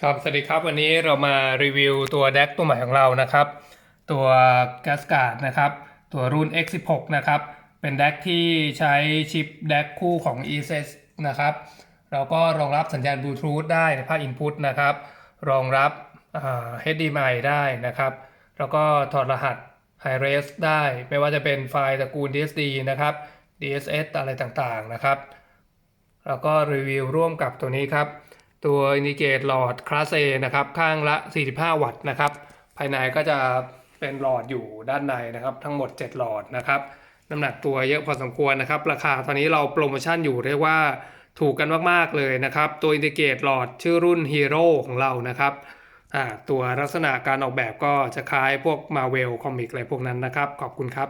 ครับ สวัสดีครับ วันนี้เรามารีวิวตัวแดกตัวใหม่ของเรานะครับ ตัว g a s c a r d นะครับ ตัวรุ่น X16 นะครับ เป็นแดกที่ใช้ชิปแดกคู่ของ e s s นะครับ เราก็รองรับสัญญาณบลูทูธได้ในภาค Input นะครับ รองรับ HDMI ได้นะครับ แล้วก็ถอดรหัส HiRes ได้ ไม่ว่าจะเป็นไฟล์ตระกูล DSD นะครับ DSS อะไรต่างๆนะครับแล้วก็รีวิวร่วมกับตัวนี้ครับ ตัวอินดิเกตหลอดคลาส A นะครับ ข้างละ 45 วัตต์นะครับ ภายในก็จะเป็นหลอดอยู่ด้านในนะครับ ทั้งหมด 7 หลอดนะครับ น้ำหนักตัวเยอะพอสมควรนะครับ ราคาตอนนี้เราโปรโมชั่นอยู่เรียกว่าถูกกันมากๆเลยนะครับ ตัวอินดิเกตหลอดชื่อรุ่น Hero ของเรานะครับอ่าตัวลักษณะการออกแบบก็จะคล้ายพวก Marvel คอมิกอะไรพวกนั้นนะครับ ขอบคุณครับ